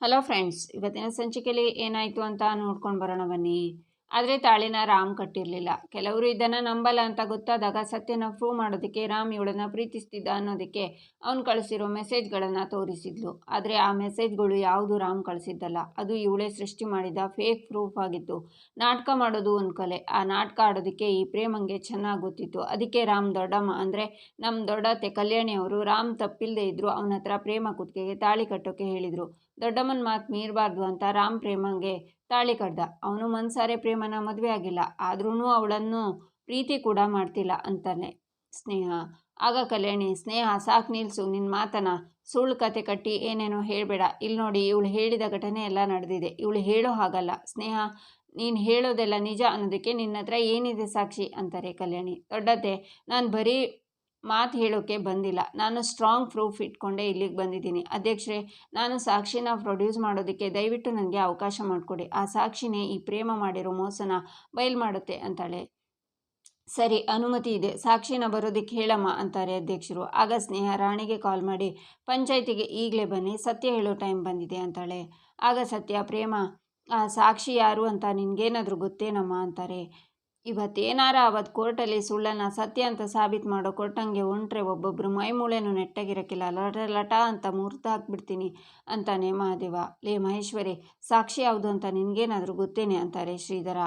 Hello friends ಇವತ್ತಿನ ಸಂಚಿಕೆಯಲ್ಲಿ ಏನಾಯಿತು ಅಂತ ನೋಡ್ಕೊಂಡು ಬರೋಣ ಬನ್ನಿ. ಆದರೆ ತಾಳಿನ ರಾಮ್ ಕಟ್ಟಿರಲಿಲ್ಲ. ಕೆಲವರು ಇದನ್ನು ನಂಬಲ್ಲ ಅಂತ ಗೊತ್ತಾದಾಗ ಸತ್ಯನ ಪ್ರೂವ್ ಮಾಡೋದಕ್ಕೆ ರಾಮ್ ಇವಳನ್ನು ಪ್ರೀತಿಸ್ತಿದ್ದ ಅನ್ನೋದಕ್ಕೆ ಅವನು ಕಳಿಸಿರೋ ಮೆಸೇಜ್ಗಳನ್ನು ತೋರಿಸಿದ್ಲು. ಆದರೆ ಆ ಮೆಸೇಜ್ಗಳು ಯಾವುದು ರಾಮ್ ಕಳಿಸಿದ್ದಲ್ಲ. ಅದು ಇವಳೇ ಸೃಷ್ಟಿ ಮಾಡಿದ ಫೇಕ್ ಪ್ರೂಫ್ ಆಗಿತ್ತು. ನಾಟಕ ಮಾಡೋದು ಒಂದು ಕಲೆ. ಆ ನಾಟಕ ಆಡೋದಕ್ಕೆ ಈ ಪ್ರೇಮಂಗೆ ಚೆನ್ನಾಗಿ ಗೊತ್ತಿತ್ತು. ಅದಕ್ಕೆ ರಾಮ್ ದೊಡ್ಡಮ್ಮ ಅಂದರೆ ನಮ್ಮ ದೊಡ್ಡತ್ತೆ ಕಲ್ಯಾಣಿ ಅವರು ರಾಮ್ ತಪ್ಪಿಲ್ಲದೆ ಇದ್ದರು ಅವನ ಹತ್ರ ಪ್ರೇಮ ಕುತ್ತಿಗೆಗೆ ತಾಳಿ ಕಟ್ಟೋಕೆ ಹೇಳಿದರು. ದೊಡ್ಡಮ್ಮನ ಮಾತು ಮೀರಬಾರ್ದು ಅಂತ ರಾಮ್ ಪ್ರೇಮಂಗೆ ತಾಳಿ ಕಡ್ದ ಅವನು ಮನ್ಸಾರೆ ಪ್ರೇಮನ ಮದುವೆ ಆಗಿಲ್ಲ. ಆದ್ರೂ ಅವಳನ್ನು ಪ್ರೀತಿ ಕೂಡ ಮಾಡ್ತಿಲ್ಲ ಅಂತಾನೆ. ಸ್ನೇಹ. ಆಗ ಕಲ್ಯಾಣಿ, ಸ್ನೇಹ, ಸಾಕು ನಿಲ್ಸು ನಿನ್ನ ಮಾತನ ಸುಳ್ಳು ಕತೆ ಕಟ್ಟಿ ಏನೇನೋ ಹೇಳಬೇಡ. ಇಲ್ಲಿ ನೋಡಿ, ಇವಳು ಹೇಳಿದ ಘಟನೆ ಎಲ್ಲ ನಡೆದಿದೆ. ಇವಳು ಹೇಳೋ ಹಾಗಲ್ಲ. ಸ್ನೇಹ, ನೀನು ಹೇಳೋದೆಲ್ಲ ನಿಜ ಅನ್ನೋದಕ್ಕೆ ನಿನ್ನ ಹತ್ರ ಏನಿದೆ ಸಾಕ್ಷಿ? ಅಂತಾರೆ ಕಲ್ಯಾಣಿ. ದೊಡ್ಡತೆ ನಾನು ಬರೀ ಮಾತು ಹೇಳೋಕ್ಕೆ ಬಂದಿಲ್ಲ. ನಾನು ಸ್ಟ್ರಾಂಗ್ ಪ್ರೂಫ್ ಇಟ್ಕೊಂಡೆ ಇಲ್ಲಿಗೆ ಬಂದಿದ್ದೀನಿ. ಅಧ್ಯಕ್ಷರೇ, ನಾನು ಸಾಕ್ಷಿನ ಪ್ರೊಡ್ಯೂಸ್ ಮಾಡೋದಕ್ಕೆ ದಯವಿಟ್ಟು ನನಗೆ ಅವಕಾಶ ಮಾಡಿಕೊಡಿ. ಆ ಸಾಕ್ಷಿನೇ ಈ ಪ್ರೇಮ ಮಾಡಿರೋ ಮೋಸನ ಬಯಲು ಮಾಡುತ್ತೆ ಅಂತಾಳೆ. ಸರಿ, ಅನುಮತಿ ಇದೆ. ಸಾಕ್ಷಿನ ಬರೋದಕ್ಕೆ ಹೇಳಮ್ಮ ಅಂತಾರೆ ಅಧ್ಯಕ್ಷರು. ಆಗ ಸ್ನೇಹ ರಾಣಿಗೆ ಕಾಲ್ ಮಾಡಿ, ಪಂಚಾಯತಿಗೆ ಈಗಲೇ ಬನ್ನಿ, ಸತ್ಯ ಹೇಳೋ ಟೈಮ್ ಬಂದಿದೆ ಅಂತಾಳೆ. ಆಗ ಸತ್ಯ, ಪ್ರೇಮ, ಆ ಸಾಕ್ಷಿ ಯಾರು ಅಂತ ನಿನಗೇನಾದರೂ ಗೊತ್ತೇನಮ್ಮ ಅಂತಾರೆ. ಇವತ್ತೇನಾರ ಅವತ್ತು ಕೋರ್ಟಲ್ಲಿ ಸುಳ್ಳನ್ನು ಸತ್ಯ ಅಂತ ಸಾಬೀತು ಮಾಡೋ ಕೊಟ್ಟಂಗೆ ಹೊಂಟ್ರೆ ಒಬ್ಬೊಬ್ಬರು ಮೈ ಮೂಳೆನೂ ನೆಟ್ಟಾಗಿರೋಕ್ಕಿಲ್ಲ. ಲಟ ಲಟ ಅಂತ ಮುಹೂರ್ತ ಹಾಕ್ಬಿಡ್ತೀನಿ ಅಂತಾನೆ ಮಹಾದೇವ. ಲೇ ಮಹೇಶ್ವರಿ, ಸಾಕ್ಷಿ ಯಾವುದು ಅಂತ ನಿನಗೇನಾದರೂ ಗೊತ್ತೇನೆ ಅಂತಾರೆ ಶ್ರೀಧರ.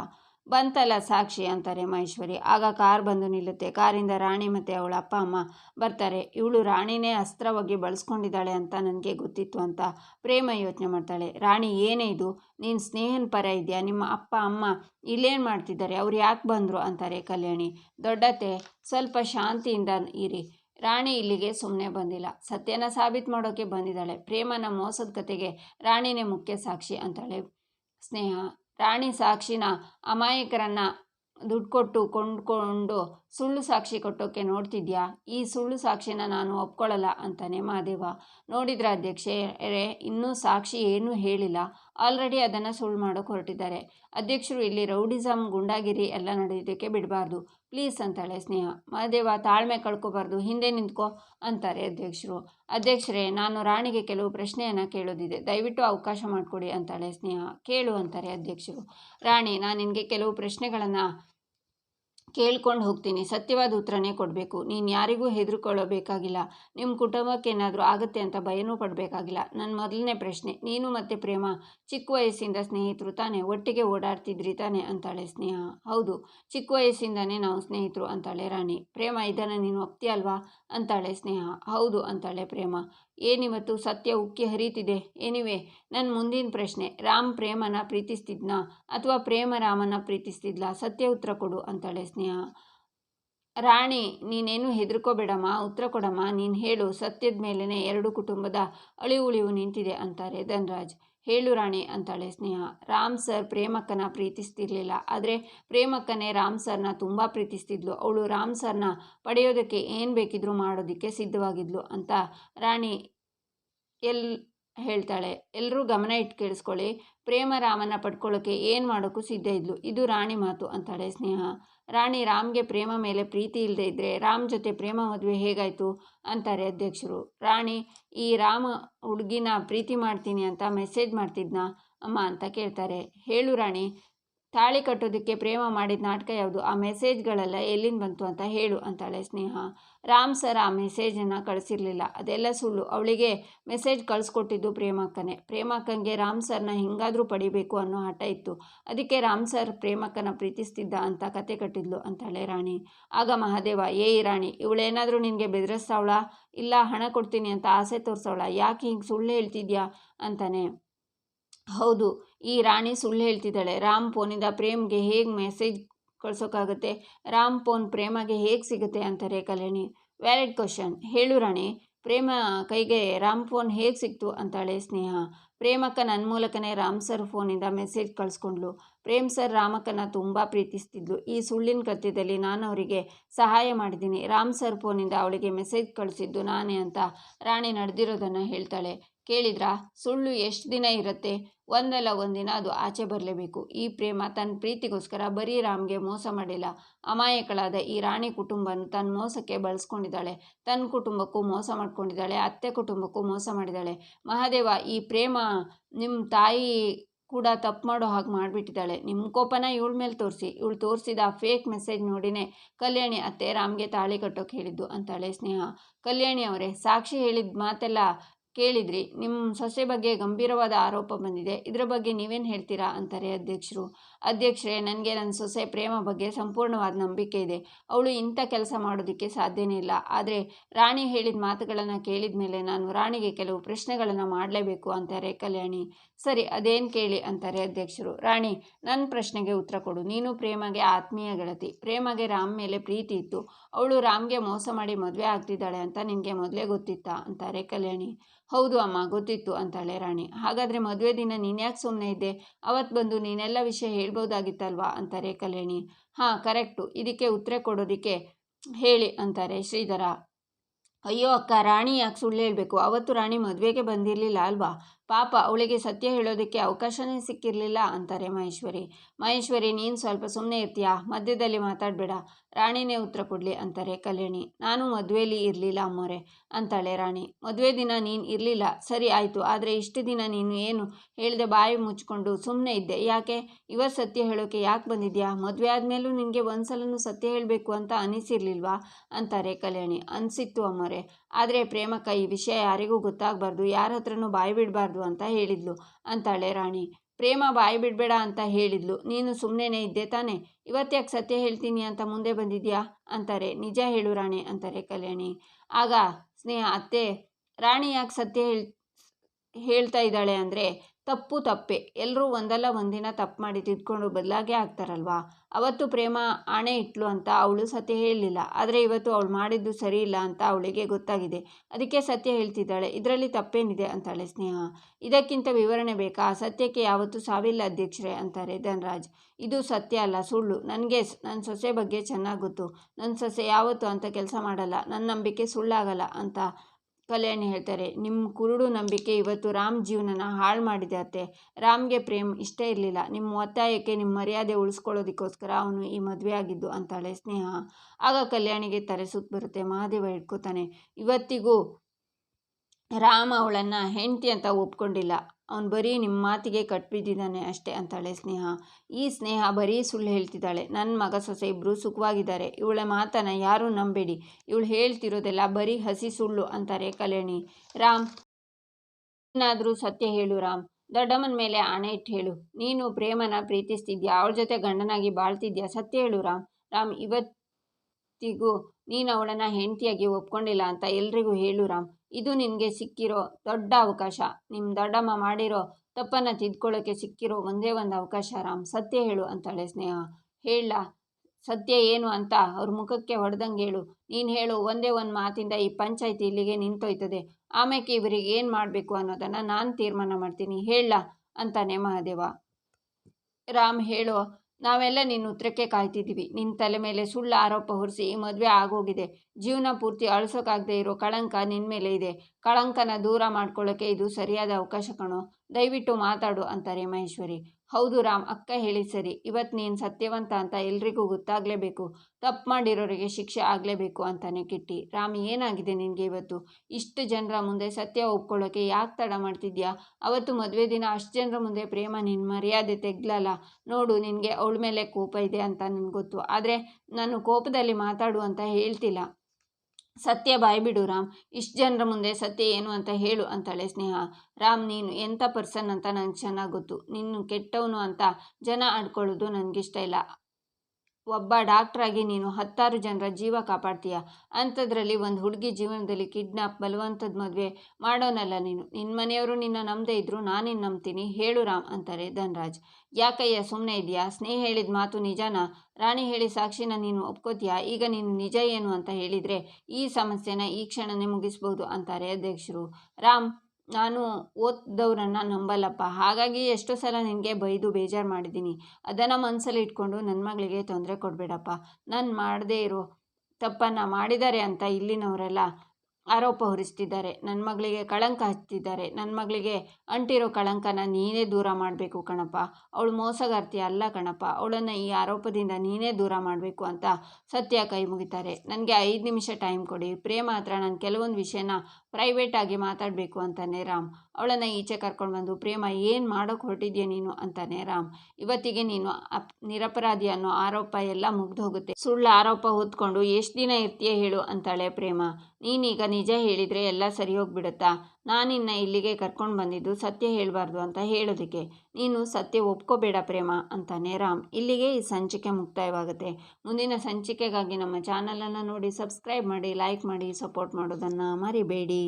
ಬಂತಲ್ಲ ಸಾಕ್ಷಿ ಅಂತಾರೆ ಮಹೇಶ್ವರಿ. ಆಗ ಕಾರ್ ಬಂದು ನಿಲ್ಲುತ್ತೆ. ಕಾರಿಂದ ರಾಣಿ ಮತ್ತು ಅವಳ ಅಪ್ಪ, ಅಮ್ಮ ಬರ್ತಾರೆ. ಇವಳು ರಾಣಿನೇ ಅಸ್ತ್ರವಾಗಿ ಬಳಸ್ಕೊಂಡಿದ್ದಾಳೆ ಅಂತ ನನಗೆ ಗೊತ್ತಿತ್ತು ಅಂತ ಪ್ರೇಮ ಯೋಚನೆ ಮಾಡ್ತಾಳೆ. ರಾಣಿ, ಏನೇ ಇದು? ನೀನು ಸ್ನೇಹನ ಪರ ಇದೆಯಾ? ನಿಮ್ಮ ಅಪ್ಪ, ಅಮ್ಮ ಇಲ್ಲೇನು ಮಾಡ್ತಿದ್ದಾರೆ? ಅವ್ರು ಯಾಕೆ ಬಂದರು? ಅಂತಾರೆ ಕಲ್ಯಾಣಿ. ದೊಡ್ಡತೆ ಸ್ವಲ್ಪ ಶಾಂತಿಯಿಂದ ಇರಿ. ರಾಣಿ ಇಲ್ಲಿಗೆ ಸುಮ್ಮನೆ ಬಂದಿಲ್ಲ. ಸತ್ಯನ ಸಾಬೀತು ಮಾಡೋಕ್ಕೆ ಬಂದಿದ್ದಾಳೆ. ಪ್ರೇಮನ ಮೋಸದ ಕತೆಗೆ ರಾಣಿನೇ ಮುಖ್ಯ ಸಾಕ್ಷಿ ಅಂತಾಳೆ ಸ್ನೇಹ. ರಾಣಿ ಸಾಕ್ಷಿನ ಅಮಾಯಕರನ್ನು ದುಡ್ಡು ಕೊಟ್ಟು ಕೊಂಡ್ಕೊಂಡು ಸುಳ್ಳು ಸಾಕ್ಷಿ ಕೊಟ್ಟೋಕೆ ನೋಡ್ತಿದ್ಯಾ? ಈ ಸುಳ್ಳು ಸಾಕ್ಷಿನ ನಾನು ಒಪ್ಕೊಳ್ಳಲ್ಲ ಅಂತಾನೆ ಮಹಾದೇವ. ನೋಡಿದ್ರ ಅಧ್ಯಕ್ಷರೇ, ಇನ್ನೂ ಸಾಕ್ಷಿ ಏನೂ ಹೇಳಿಲ್ಲ. ಆಲ್ರೆಡಿ ಅದನ್ನು ಸುಳ್ಳು ಮಾಡೋಕೆ ಹೊರಟಿದ್ದಾರೆ. ಅಧ್ಯಕ್ಷರು ಇಲ್ಲಿ ರೌಡಿಸಮ್ ಗುಂಡಾಗಿರಿ ಎಲ್ಲ ನಡೆಯೋದಕ್ಕೆ ಬಿಡಬಾರ್ದು. ಪ್ಲೀಸ್ ಅಂತಾಳೆ ಸ್ನೇಹ. ಮಹಾದೇವ, ತಾಳ್ಮೆ ಕಳ್ಕೊಬಾರ್ದು. ಹಿಂದೆ ನಿಂತ್ಕೋ ಅಂತಾರೆ ಅಧ್ಯಕ್ಷರು. ಅಧ್ಯಕ್ಷರೇ, ನಾನು ರಾಣಿಗೆ ಕೆಲವು ಪ್ರಶ್ನೆಯನ್ನು ಕೇಳೋದಿದೆ. ದಯವಿಟ್ಟು ಅವಕಾಶ ಮಾಡಿಕೊಡಿ ಅಂತಾಳೆ ಸ್ನೇಹ. ಕೇಳು ಅಂತಾರೆ ಅಧ್ಯಕ್ಷರು. ರಾಣಿ, ನಾನು ನಿನಗೆ ಕೆಲವು ಪ್ರಶ್ನೆಗಳನ್ನು ಕೇಳ್ಕೊಂಡು ಹೋಗ್ತೀನಿ. ಸತ್ಯವಾದ ಉತ್ತರನೇ ಕೊಡಬೇಕು. ನೀನು ಯಾರಿಗೂ ಹೆದರ್ಕೊಳ್ಳಬೇಕಾಗಿಲ್ಲ. ನಿಮ್ಮ ಕುಟುಂಬಕ್ಕೇನಾದರೂ ಆಗುತ್ತೆ ಅಂತ ಭಯನೂ ಪಡಬೇಕಾಗಿಲ್ಲ. ನನ್ನ ಮೊದಲನೇ ಪ್ರಶ್ನೆ, ನೀನು ಮತ್ತು ಪ್ರೇಮ, ಚಿಕ್ಕ ವಯಸ್ಸಿಂದ ಸ್ನೇಹಿತರು ತಾನೇ? ಒಟ್ಟಿಗೆ ಓಡಾಡ್ತಿದ್ರಿ ತಾನೇ? ಅಂತಾಳೆ ಸ್ನೇಹ. ಹೌದು, ಚಿಕ್ಕ ವಯಸ್ಸಿಂದನೇ ನಾವು ಸ್ನೇಹಿತರು ಅಂತಾಳೆ ರಾಣಿ. ಪ್ರೇಮ ಇದನ್ನು ನೀನು ಒಪ್ತೀಯಲ್ವಾ ಅಂತಾಳೆ ಸ್ನೇಹ. ಹೌದು, ಅಂತಾಳೆ ಪ್ರೇಮ. ಏನಿವತ್ತು? ಸತ್ಯ ಉಕ್ಕಿ ಹರಿತಿದೆ. ಏನಿವೆ ನನ್ನ ಮುಂದಿನ ಪ್ರಶ್ನೆ, ರಾಮ್ ಪ್ರೇಮನ ಪ್ರೀತಿಸ್ತಿದ್ನಾ? ಅಥವಾ ಪ್ರೇಮ ರಾಮನ ಪ್ರೀತಿಸ್ತಿದ್ಲಾ? ಸತ್ಯ ಉತ್ತರ ಕೊಡು, ಅಂತಾಳೆ ಸ್ನೇಹ. ರಾಣಿ, ನೀನೇನು ಹೆದರ್ಕೋಬೇಡಮ್ಮ, ಉತ್ತರ ಕೊಡಮ್ಮ, ನೀನು ಹೇಳು, ಸತ್ಯದ ಮೇಲೇ ಎರಡು ಕುಟುಂಬದ ಅಳಿವು ಉಳಿವು ನಿಂತಿದೆ ಅಂತಾರೆ ಧನ್ರಾಜ್. ಹೇಳು ರಾಣಿ, ಅಂತಾಳೆ ಸ್ನೇಹ. ರಾಮ್ ಸರ್ ಪ್ರೇಮಕ್ಕನ ಪ್ರೀತಿಸ್ತಿರ್ಲಿಲ್ಲ, ಆದರೆ ಪ್ರೇಮಕ್ಕನೇ ರಾಮ್ ಸರ್ನ ತುಂಬ ಪ್ರೀತಿಸ್ತಿದ್ಲು. ಅವಳು ರಾಮ್ ಸರ್ನ ಪಡೆಯೋದಕ್ಕೆ ಏನು ಬೇಕಿದ್ರೂ ಮಾಡೋದಕ್ಕೆ ಸಿದ್ಧವಾಗಿದ್ಲು ಅಂತ ರಾಣಿ ಎಲ್ ಹೇಳ್ತಾಳೆ ಎಲ್ಲರೂ ಗಮನ ಇಟ್ಟು ಕೇಳಿಸ್ಕೊಳ್ಳಿ ಪ್ರೇಮ ರಾಮನ ಪಡ್ಕೊಳ್ಳೋಕೆ ಏನು ಮಾಡೋಕ್ಕೂ ಸಿದ್ಧ ಇದ್ಲು. ಇದು ರಾಣಿ ಮಾತು, ಅಂತಾಳೆ ಸ್ನೇಹ. ರಾಣಿ, ರಾಮ್ಗೆ ಪ್ರೇಮ ಮೇಲೆ ಪ್ರೀತಿ ಇಲ್ಲದೆ ಇದ್ದರೆ ರಾಮ್ ಜೊತೆ ಪ್ರೇಮ ಮದುವೆ ಹೇಗಾಯಿತು? ಅಂತಾರೆ ಅಧ್ಯಕ್ಷರು. ರಾಣಿ, ಈ ರಾಮ ಹುಡುಗಿನ ಪ್ರೀತಿ ಮಾಡ್ತೀನಿ ಅಂತ ಮೆಸೇಜ್ ಮಾಡ್ತಿದ್ನಾ? ಅಮ್ಮ, ಅಂತ ಕೇಳ್ತಾರೆ. ಹೇಳು ರಾಣಿ ತಾಳಿ ಕಟ್ಟೋದಕ್ಕೆ ಪ್ರೇಮ ಮಾಡಿದ ನಾಟಕ ಯಾವುದು? ಆ ಮೆಸೇಜ್ಗಳೆಲ್ಲ ಎಲ್ಲಿಂದ ಬಂತು ಅಂತ ಹೇಳು ಅಂತಾಳೆ ಸ್ನೇಹ. ರಾಮ್ ಸರ್ ಆ ಮೆಸೇಜನ್ನು ಕಳಿಸಿರಲಿಲ್ಲ. ಅದೆಲ್ಲ ಸುಳ್ಳು. ಅವಳಿಗೆ ಮೆಸೇಜ್ ಕಳಿಸ್ಕೊಟ್ಟಿದ್ದು ಪ್ರೇಮಕ್ಕನೇ. ಪ್ರೇಮಕ್ಕಂಗೆ ರಾಮ್ ಸರ್ನ ಹೆಂಗಾದರೂ ಪಡಿಬೇಕು ಅನ್ನೋ ಹಠ ಇತ್ತು. ಅದಕ್ಕೆ ರಾಮ್ ಸರ್ ಪ್ರೇಮಕ್ಕನ ಪ್ರೀತಿಸ್ತಿದ್ದ ಅಂತ ಕತೆ ಕಟ್ಟಿದ್ಲು ಅಂತಾಳೆ ರಾಣಿ. ಆಗ ಮಹಾದೇವ ಏಯ್ ರಾಣಿ, ಇವಳೇನಾದರೂ ನಿನಗೆ ಬೆದರಿಸ್ತಾವಳ? ಇಲ್ಲ, ಹಣ ಕೊಡ್ತೀನಿ ಅಂತ ಆಸೆ ತೋರಿಸವಳ? ಯಾಕೆ ಹಿಂಗೆ ಸುಳ್ಳು ಹೇಳ್ತಿದ್ಯಾ? ಅಂತಾನೆ. ಹೌದು, ಈ ರಾಣಿ ಸುಳ್ಳು ಹೇಳ್ತಿದ್ದಾಳೆ. ರಾಮ್ ಫೋನಿಂದ ಪ್ರೇಮ್ಗೆ ಹೇಗೆ ಮೆಸೇಜ್ ಕಳ್ಸೋಕ್ಕಾಗುತ್ತೆ ರಾಮ್ ಫೋನ್ ಪ್ರೇಮಗೆ ಹೇಗೆ ಸಿಗುತ್ತೆ ಅಂತಾರೆ ಕಲ್ಯಾಣಿ. ವ್ಯಾಲಿಡ್ ಕ್ವಶನ್ ಹೇಳು ರಾಣಿ, ಪ್ರೇಮ ಕೈಗೆ ರಾಮ್ ಫೋನ್ ಹೇಗೆ ಸಿಕ್ತು ಅಂತಾಳೆ ಸ್ನೇಹ. ಪ್ರೇಮಕ್ಕ ನನ್ನ ಮೂಲಕನೇ ರಾಮ್ ಸರ್ ಫೋನಿಂದ ಮೆಸೇಜ್ ಕಳಿಸ್ಕೊಂಡ್ಲು ಪ್ರೇಮ್ ಸರ್ ರಾಮಕ್ಕನ ತುಂಬ ಪ್ರೀತಿಸ್ತಿದ್ಲು. ಈ ಸುಳ್ಳಿನ ಕೃತ್ಯದಲ್ಲಿ ನಾನು ಅವರಿಗೆ ಸಹಾಯ ಮಾಡಿದ್ದೀನಿ. ರಾಮ್ ಸರ್ ಫೋನಿಂದ ಅವಳಿಗೆ ಮೆಸೇಜ್ ಕಳಿಸಿದ್ದು ನಾನೇ ಅಂತ ರಾಣಿ ನಡೆದಿರೋದನ್ನು ಹೇಳ್ತಾಳೆ. ಕೇಳಿದ್ರಾ? ಸುಳ್ಳು ಎಷ್ಟು ದಿನ ಇರುತ್ತೆ? ಒಂದಲ್ಲ ಒಂದಿನ ಅದು ಆಚೆ ಬರಲೇಬೇಕು. ಈ ಪ್ರೇಮ ತನ್ನ ಪ್ರೀತಿಗೋಸ್ಕರ ಬರೀ ರಾಮ್ಗೆ ಮೋಸ ಮಾಡಿಲ್ಲ. ಅಮಾಯಕಳಾದ ಈ ರಾಣಿ ಕುಟುಂಬನ ತನ್ನ ಮೋಸಕ್ಕೆ ಬಳಸ್ಕೊಂಡಿದ್ದಾಳೆ. ತನ್ನ ಕುಟುಂಬಕ್ಕೂ ಮೋಸ ಮಾಡ್ಕೊಂಡಿದ್ದಾಳೆ. ಅತ್ತೆ ಕುಟುಂಬಕ್ಕೂ ಮೋಸ ಮಾಡಿದ್ದಾಳೆ. ಮಹಾದೇವ, ಈ ಪ್ರೇಮ ನಿಮ್ಮ ತಾಯಿ ಕೂಡ ತಪ್ಪು ಮಾಡೋ ಹಾಗೆ ಮಾಡಿಬಿಟ್ಟಿದ್ದಾಳೆ. ನಿಮ್ಮ ಕೋಪನ ಇವಳ ಮೇಲೆ ತೋರಿಸಿ. ಇವಳು ತೋರಿಸಿದ ಫೇಕ್ ಮೆಸೇಜ್ ನೋಡಿನೇ ಕಲ್ಯಾಣಿ ಅತ್ತೆ ರಾಮ್ಗೆ ತಾಳಿ ಕಟ್ಟೋಕೆ ಹೇಳಿದ್ದು ಅಂತಾಳೆ ಸ್ನೇಹ. ಕಲ್ಯಾಣಿ ಅವರೇ, ಸಾಕ್ಷಿ ಹೇಳಿದ ಮಾತೆಲ್ಲ ಕೇಳಿದ್ರಿ ನಿಮ್ಮ ಸೊಸೆ ಬಗ್ಗೆ ಗಂಭೀರವಾದ ಆರೋಪ ಬಂದಿದೆ. ಇದರ ಬಗ್ಗೆ ನೀವೇನು ಹೇಳ್ತೀರಾ? ಅಂತಾರೆ ಅಧ್ಯಕ್ಷರು. ಅಧ್ಯಕ್ಷರೇ, ನನಗೆ ನನ್ನ ಸೊಸೆ ಪ್ರೇಮ ಬಗ್ಗೆ ಸಂಪೂರ್ಣವಾದ ನಂಬಿಕೆ ಇದೆ. ಅವಳು ಇಂಥ ಕೆಲಸ ಮಾಡೋದಕ್ಕೆ ಸಾಧ್ಯನೇ ಇಲ್ಲ. ಆದರೆ ರಾಣಿ ಹೇಳಿದ ಮಾತುಗಳನ್ನು ಕೇಳಿದ ಮೇಲೆ ನಾನು ರಾಣಿಗೆ ಕೆಲವು ಪ್ರಶ್ನೆಗಳನ್ನು ಮಾಡಲೇಬೇಕು, ಅಂತಾರೆ ಕಲ್ಯಾಣಿ. ಸರಿ, ಅದೇನು ಕೇಳಿ? ಅಂತಾರೆ ಅಧ್ಯಕ್ಷರು. ರಾಣಿ ನನ್ನ ಪ್ರಶ್ನೆಗೆ ಉತ್ತರ ಕೊಡು. ನೀನು ಪ್ರೇಮಗೆ ಆತ್ಮೀಯ ಗೆಳತಿ. ಪ್ರೇಮಗೆ ರಾಮ್ ಮೇಲೆ ಪ್ರೀತಿ ಇತ್ತು. ಅವಳು ರಾಮ್ಗೆ ಮೋಸ ಮಾಡಿ ಮದುವೆ ಆಗ್ತಿದ್ದಾಳೆ ಅಂತ ನಿನಗೆ ಮೊದಲೇ ಗೊತ್ತಿತ್ತಾ? ಅಂತಾರೆ ಕಲ್ಯಾಣಿ. ಹೌದು ಅಮ್ಮ, ಗೊತ್ತಿತ್ತು ಅಂತಾಳೆ ರಾಣಿ. ಹಾಗಾದರೆ ಮದುವೆ ದಿನ ನೀನ್ಯಾಕೆ ಸುಮ್ಮನೆ ಇದ್ದೆ? ಅವತ್ತು ಬಂದು ನೀನೆಲ್ಲ ವಿಷಯ ಹೇಳ್ಬೋದಾಗಿತ್ತಲ್ವಾ? ಅಂತಾರೆ ಕಲ್ಯಾಣಿ. ಹಾಂ ಕರೆಕ್ಟು ಇದಕ್ಕೆ ಉತ್ತರ ಕೊಡೋದಕ್ಕೆ ಹೇಳಿ, ಅಂತಾರೆ ಶ್ರೀಧರ. ಅಯ್ಯೋ ಅಕ್ಕ, ರಾಣಿ ಯಾಕೆ ಸುಳ್ಳು ಹೇಳಬೇಕು? ಅವತ್ತು ರಾಣಿ ಮದುವೆಗೆ ಬಂದಿರಲಿಲ್ಲ ಅಲ್ವಾ? ಪಾಪ ಅವಳಿಗೆ ಸತ್ಯ ಹೇಳೋದಕ್ಕೆ ಅವಕಾಶನೇ ಸಿಕ್ಕಿರಲಿಲ್ಲ ಅಂತಾರೆ ಮಹೇಶ್ವರಿ. ಮಹೇಶ್ವರಿ, ನೀನು ಸ್ವಲ್ಪ ಸುಮ್ಮನೆ ಇರ್ತೀಯಾ? ಮಧ್ಯದಲ್ಲಿ ಮಾತಾಡಬೇಡ. ರಾಣಿನೇ ಉತ್ತರ ಕೊಡಲಿ ಅಂತಾರೆ ಕಲ್ಯಾಣಿ. ನಾನು ಮದುವೆಯಲ್ಲಿ ಇರಲಿಲ್ಲ ಅಮ್ಮೋರೆ, ಅಂತಾಳೆ ರಾಣಿ. ಮದುವೆ ದಿನ ನೀನು ಇರಲಿಲ್ಲ. ಸರಿ ಆಯಿತು, ಆದರೆ ಇಷ್ಟು ದಿನ ನೀನು ಏನು ಹೇಳಿದೆ ಬಾಯಿ ಮುಚ್ಕೊಂಡು ಸುಮ್ಮನೆ ಇದ್ದೆ. ಯಾಕೆ? ಇವತ್ತು ಸತ್ಯ ಹೇಳೋಕೆ ಯಾಕೆ ಬಂದಿದ್ಯಾ? ಮದುವೆ ಆದಮೇಲೂ ನಿನಗೆ ಒಂದ್ಸಲನೂ ಸತ್ಯ ಹೇಳಬೇಕು ಅಂತ ಅನಿಸಿರ್ಲಿಲ್ವಾ? ಅಂತಾರೆ ಕಲ್ಯಾಣಿ. ಅನಿಸಿತ್ತು ಅಮ್ಮೋರೆ. ಆದರೆ ಪ್ರೇಮಕ್ಕ ಈ ವಿಷಯ ಯಾರಿಗೂ ಗೊತ್ತಾಗಬಾರ್ದು. ಯಾರ ಹತ್ರನೂ ಬಾಯಿ ಬಿಡಬಾರ್ದು ಅಂತ ಹೇಳಿದ್ಲು. ಅಂತಾಳೆ ರಾಣಿ. ಪ್ರೇಮ ಬಾಯಿ ಬಿಡಬೇಡ ಅಂತ ಹೇಳಿದ್ಲು. ನೀನು ಸುಮ್ಮನೆ ಇದ್ದೆ ತಾನೆ? ಇವತ್ತ್ಯಾಕೆ ಸತ್ಯ ಹೇಳ್ತೀನಿ ಅಂತ ಮುಂದೆ ಬಂದಿದ್ಯಾ? ಅಂತಾರೆ. ನಿಜ ಹೇಳು ರಾಣಿ, ಅಂತಾರೆ ಕಲ್ಯಾಣಿ. ಆಗ ಸ್ನೇಹ, ಅತ್ತೆ, ರಾಣಿ ಯಾಕೆ ಸತ್ಯ ಹೇಳ್ ಹೇಳ್ತಾ ಇದ್ದಾಳೆ ಅಂದರೆ ತಪ್ಪು ತಪ್ಪೆ. ಎಲ್ಲರೂ ಒಂದಲ್ಲ ಒಂದಿನ ತಪ್ಪು ಮಾಡಿ ತಿದ್ಕೊಂಡು ಬದಲಾಗೇ ಆಗ್ತಾರಲ್ವಾ? ಅವತ್ತು ಪ್ರೇಮ ಆಣೆ ಇಟ್ಲು ಅಂತ ಅವಳು ಸತ್ಯ ಹೇಳಲಿಲ್ಲ. ಆದರೆ ಇವತ್ತು ಅವಳು ಮಾಡಿದ್ದು ಸರಿ ಇಲ್ಲ ಅಂತ ಅವಳಿಗೆ ಗೊತ್ತಾಗಿದೆ. ಅದಕ್ಕೆ ಸತ್ಯ ಹೇಳ್ತಿದ್ದಾಳೆ. ಇದರಲ್ಲಿ ತಪ್ಪೇನಿದೆ ಅಂತಾಳೆ ಸ್ನೇಹ. ಇದಕ್ಕಿಂತ ವಿವರಣೆ ಬೇಕಾ? ಸತ್ಯಕ್ಕೆ ಯಾವತ್ತೂ ಸಾವಿಲ್ಲ ಅಧ್ಯಕ್ಷರೇ ಅಂತಾರೆ ಧನರಾಜ್. ಇದು ಸತ್ಯ ಅಲ್ಲ, ಸುಳ್ಳು. ನನಗೆ ನನ್ನ ಸೊಸೆ ಬಗ್ಗೆ ಚೆನ್ನಾಗಿ ಗೊತ್ತು. ನನ್ನ ಸೊಸೆ ಯಾವತ್ತು ಅಂತ ಕೆಲಸ ಮಾಡಲ್ಲ. ನನ್ನ ನಂಬಿಕೆ ಸುಳ್ಳಾಗಲ್ಲ ಅಂತ ಕಲ್ಯಾಣಿ ಹೇಳ್ತಾರೆ ನಿಮ್ಮ ಕುರುಡು ನಂಬಿಕೆ ಇವತ್ತು ರಾಮ್ ಜೀವನನ ಹಾಳು ಮಾಡಿದೆ ಅತ್ತೆ. ರಾಮ್ಗೆ ಪ್ರೇಮ್ ಇಷ್ಟ ಇರಲಿಲ್ಲ. ನಿಮ್ಮ ಒತ್ತಾಯಕ್ಕೆ ನಿಮ್ಮ ಮರ್ಯಾದೆ ಉಳಿಸ್ಕೊಳ್ಳೋದಕ್ಕೋಸ್ಕರ ಅವನು ಈ ಮದುವೆ ಆಗಿದ್ದು ಅಂತಾಳೆ ಸ್ನೇಹ. ಆಗ ಕಲ್ಯಾಣಿಗೆ ತಲೆ ಸುತ್ತ ಬರುತ್ತೆ. ಮಹಾದೇವ ಹಿಡ್ಕೋತಾನೆ ಇವತ್ತಿಗೂ ರಾಮ ಅವಳನ್ನು ಹೆಂಡತಿ ಅಂತ ಒಪ್ಕೊಂಡಿಲ್ಲ. ಅವನು ಬರೀ ನಿಮ್ಮ ಮಾತಿಗೆ ಕಟ್ಬಿದ್ದಿದ್ದಾನೆ ಅಷ್ಟೇ ಅಂತಾಳೆ ಸ್ನೇಹ. ಈ ಸ್ನೇಹ ಬರೀ ಸುಳ್ಳು ಹೇಳ್ತಿದ್ದಾಳೆ. ನನ್ನ ಮಗ ಸೊಸೆ ಇಬ್ಬರು ಸುಖವಾಗಿದ್ದಾರೆ. ಇವಳ ಮಾತನ್ನು ಯಾರೂ ನಂಬೇಡಿ. ಇವಳು ಹೇಳ್ತಿರೋದೆಲ್ಲ ಬರೀ ಹಸಿ ಸುಳ್ಳು ಅಂತಾರೆ ಕಲ್ಯಾಣಿ. ರಾಮ್, ಏನಾದರೂ ಸತ್ಯ ಹೇಳು ರಾಮ್. ದೊಡ್ಡಮ್ಮನ ಮೇಲೆ ಆಣೆ ಇಟ್ಟು ಹೇಳು. ನೀನು ಪ್ರೇಮನ ಪ್ರೀತಿಸ್ತಿದ್ಯಾ? ಅವಳ ಜೊತೆ ಗಂಡನಾಗಿ ಬಾಳ್ತಿದ್ಯಾ? ಸತ್ಯ ಹೇಳು ರಾಮ್. ರಾಮ್, ಇವತ್ತಿಗೂ ನೀನು ಅವಳನ್ನು ಹೆಂಡತಿಯಾಗಿ ಒಪ್ಕೊಂಡಿಲ್ಲ ಅಂತ ಎಲ್ರಿಗೂ ಹೇಳು ರಾಮ್. ಇದು ನಿನಗೆ ಸಿಕ್ಕಿರೋ ದೊಡ್ಡ ಅವಕಾಶ. ನಿಮ್ಮ ದೊಡ್ಡಮ್ಮ ಮಾಡಿರೋ ತಪ್ಪನ್ನು ತಿದ್ಕೊಳ್ಳೋಕ್ಕೆ ಸಿಕ್ಕಿರೋ ಒಂದೇ ಒಂದು ಅವಕಾಶ ರಾಮ್. ಸತ್ಯ ಹೇಳು ಅಂತಾಳೆ ಸ್ನೇಹ. ಹೇಳ. ಸತ್ಯ ಏನು ಅಂತ ಅವ್ರ ಮುಖಕ್ಕೆ ಹೊಡೆದಂಗೆ ಹೇಳು. ನೀನು ಹೇಳು ಒಂದೇ ಒಂದು ಮಾತಿಂದ ಈ ಪಂಚಾಯತಿ ಇಲ್ಲಿಗೆ ನಿಂತೋಯ್ತದೆ. ಆಮೇಲೆ ಇವರಿಗೆ ಏನು ಮಾಡಬೇಕು ಅನ್ನೋದನ್ನು ನಾನು ತೀರ್ಮಾನ ಮಾಡ್ತೀನಿ. ಹೇಳ ಅಂತಾನೆ ಮಹಾದೇವ. ರಾಮ್ ಹೇಳು ನಾವೆಲ್ಲ ನಿನ್ನ ಉತ್ತರಕ್ಕೆ ಕಾಯ್ತಿದ್ದೀವಿ. ನಿನ್ನ ತಲೆ ಮೇಲೆ ಸುಳ್ಳು ಆರೋಪ ಹೊರಿಸಿ ಈ ಮದುವೆ ಆಗೋಗಿದೆ. ಜೀವನ ಪೂರ್ತಿ ಅಳಿಸೋಕ್ಕಾಗದೇ ಇರೋ ಕಳಂಕ ನಿನ್ನ ಮೇಲೆ ಇದೆ. ಕಳಂಕನ ದೂರ ಮಾಡ್ಕೊಳ್ಳೋಕ್ಕೆ ಇದು ಸರಿಯಾದ ಅವಕಾಶ ಕಣೋ. ದಯವಿಟ್ಟು ಮಾತಾಡು, ಅಂತಾರೆ ಮಹೇಶ್ವರಿ. ಹೌದು ರಾಮ್, ಅಕ್ಕ ಹೇಳಿ ಸರಿ. ಇವತ್ತು ನೀನು ಸತ್ಯವಂತ ಅಂತ ಎಲ್ರಿಗೂ ಗೊತ್ತಾಗಲೇಬೇಕು. ತಪ್ಪು ಮಾಡಿರೋರಿಗೆ ಶಿಕ್ಷೆ ಆಗಲೇಬೇಕು ಅಂತಾನೆ ಕಿಟ್ಟಿ. ರಾಮ್, ಏನಾಗಿದೆ ನಿನಗೆ ಇವತ್ತು? ಇಷ್ಟು ಜನರ ಮುಂದೆ ಸತ್ಯ ಒಪ್ಕೊಳ್ಳೋಕೆ ಯಾಕೆ ತಡ ಮಾಡ್ತಿದ್ಯಾ? ಅವತ್ತು ಮದುವೆ ದಿನ ಅಷ್ಟು ಜನರ ಮುಂದೆ ಪ್ರೇಮ ನಿನ್ನ ಮರ್ಯಾದೆ ತೆಗ್ಲಲ್ಲ. ನೋಡು, ನಿನಗೆ ಅವಳ ಮೇಲೆ ಕೋಪ ಇದೆ ಅಂತ ನನಗೆ ಗೊತ್ತು. ಆದರೆ, ನಾನು ಕೋಪದಲ್ಲಿ ಮಾತಾಡು ಅಂತ ಹೇಳ್ತಿಲ್ಲ. ಸತ್ಯ ಬಾಯ್ಬಿಡು ರಾಮ್, ಇಷ್ಟು ಜನರ ಮುಂದೆ ಸತ್ಯ ಏನು ಅಂತ ಹೇಳು ಅಂತಾಳೆ ಸ್ನೇಹ. ರಾಮ್, ನೀನು ಎಂಥ ಪರ್ಸನ್ ಅಂತ ನನಗೆ ಚೆನ್ನಾಗಿ ಗೊತ್ತು. ನಿನ್ನ ಕೆಟ್ಟವನು ಅಂತ ಜನ ಆಡ್ಕೊಳ್ಳೋದು ನನಗಿಷ್ಟ ಇಲ್ಲ. ಒಬ್ಬ ಡಾಕ್ಟ್ರಾಗಿ ನೀನು ಹತ್ತಾರು ಜನರ ಜೀವ ಕಾಪಾಡ್ತೀಯ? ಅಂಥದ್ರಲ್ಲಿ ಒಂದು ಹುಡುಗಿ ಜೀವನದಲ್ಲಿ ಕಿಡ್ನಾಪ್ ಬಲವಂತದ ಮದುವೆ ಮಾಡೋನಲ್ಲ ನೀನು. ನಿನ್ನ ಮನೆಯವರು ನಿನ್ನ ನಂಬದೇ ಇದ್ದರೂ ನಾನಿನ್ನು ನಂಬ್ತೀನಿ? ಹೇಳು ರಾಮ್ ಅಂತಾರೆ ಧನ್ರಾಜ್. ಯಾಕಯ್ಯ ಸುಮ್ಮನೆ ಇದೆಯಾ? ಸ್ನೇಹ ಹೇಳಿದ ಮಾತು ನಿಜಾನ? ರಾಣಿ ಹೇಳಿ ಸಾಕ್ಷಿನ ನೀನು ಒಪ್ಕೋತೀಯಾ? ಈಗ ನೀನು ನಿಜ ಏನು ಅಂತ ಹೇಳಿದರೆ ಈ ಸಮಸ್ಯೆನ ಈ ಕ್ಷಣನೇ ಮುಗಿಸ್ಬೋದು ಅಂತಾರೆ ಅಧ್ಯಕ್ಷರು. ರಾಮ್ ನಾನು ಓದ್ದವ್ರನ್ನು ನಂಬಲ್ಲಪ್ಪ. ಹಾಗಾಗಿ ಎಷ್ಟೋ ಸಲ ನಿನಗೆ ಬೈದು ಬೇಜಾರು ಮಾಡಿದ್ದೀನಿ. ಅದನ್ನು ಮನಸ್ಸಲ್ಲಿ ಇಟ್ಕೊಂಡು ನನ್ನ ಮಗಳಿಗೆ ತೊಂದರೆ ಕೊಡಬೇಡಪ್ಪ. ನಾನು ಮಾಡದೇ ಇರೋ ತಪ್ಪನ್ನು ಮಾಡಿದ್ದಾರೆ ಅಂತ ಇಲ್ಲಿನವರೆಲ್ಲ ಆರೋಪ ಹೊರಿಸ್ತಿದ್ದಾರೆ. ನನ್ನ ಮಗಳಿಗೆ ಕಳಂಕ ಹಚ್ತಿದ್ದಾರೆ. ನನ್ನ ಮಗಳಿಗೆ ಅಂಟಿರೋ ಕಳಂಕನ ನೀನೇ ದೂರ ಮಾಡಬೇಕು ಕಣಪ್ಪ. ಅವಳು ಮೋಸಗಾರ್ತಿ ಅಲ್ಲ ಕಣಪ್ಪ. ಅವಳನ್ನು ಈ ಆರೋಪದಿಂದ ನೀನೇ ದೂರ ಮಾಡಬೇಕು ಅಂತ ಸತ್ಯ ಕೈ ಮುಗಿತಾರೆ. ನನಗೆ ಐದು ನಿಮಿಷ ಟೈಮ್ ಕೊಡಿ. ಪ್ರೇಮ ಹತ್ರ ನಾನು ಕೆಲವೊಂದು ವಿಷಯನ ಪ್ರೈವೇಟಾಗಿ ಮಾತಾಡಬೇಕು ಅಂತಾನೆ ರಾಮ್. ಅವಳನ್ನು ಈಚೆ ಕರ್ಕೊಂಡು ಬಂದು, ಪ್ರೇಮ, ಏನು ಮಾಡೋಕ್ಕೆ ಹೊರಟಿದ್ಯಾ ನೀನು? ಅಂತಾನೆ ರಾಮ್. ಇವತ್ತಿಗೆ ನೀನು ಅಪ್, ನಿರಪರಾಧಿ ಅನ್ನೋ ಆರೋಪ ಎಲ್ಲ ಮುಗ್ದು ಹೋಗುತ್ತೆ ಸುಳ್ಳು ಆರೋಪ ಹೊತ್ಕೊಂಡು ಎಷ್ಟು ದಿನ ಇರ್ತೀಯ ಹೇಳು, ಅಂತಾಳೆ ಪ್ರೇಮ. ನೀನೀಗ ನಿಜ ಹೇಳಿದರೆ ಎಲ್ಲ ಸರಿ ಹೋಗ್ಬಿಡುತ್ತಾ? ನಾನಿನ್ನ ಇಲ್ಲಿಗೆ ಕರ್ಕೊಂಡು ಬಂದಿದ್ದು ಸತ್ಯ ಹೇಳಬಾರ್ದು ಅಂತ ಹೇಳೋದಕ್ಕೆ. ನೀನು ಸತ್ಯ ಒಪ್ಕೋಬೇಡ ಪ್ರೇಮ ಅಂತಾನೆ ರಾಮ್. ಇಲ್ಲಿಗೆ ಈ ಸಂಚಿಕೆ ಮುಕ್ತಾಯವಾಗುತ್ತೆ. ಮುಂದಿನ ಸಂಚಿಕೆಗಾಗಿ ನಮ್ಮ ಚಾನಲನ್ನು ನೋಡಿ ಸಬ್ಸ್ಕ್ರೈಬ್ ಮಾಡಿ, ಲೈಕ್ ಮಾಡಿ, ಸಪೋರ್ಟ್ ಮಾಡೋದನ್ನು ಮರಿಬೇಡಿ.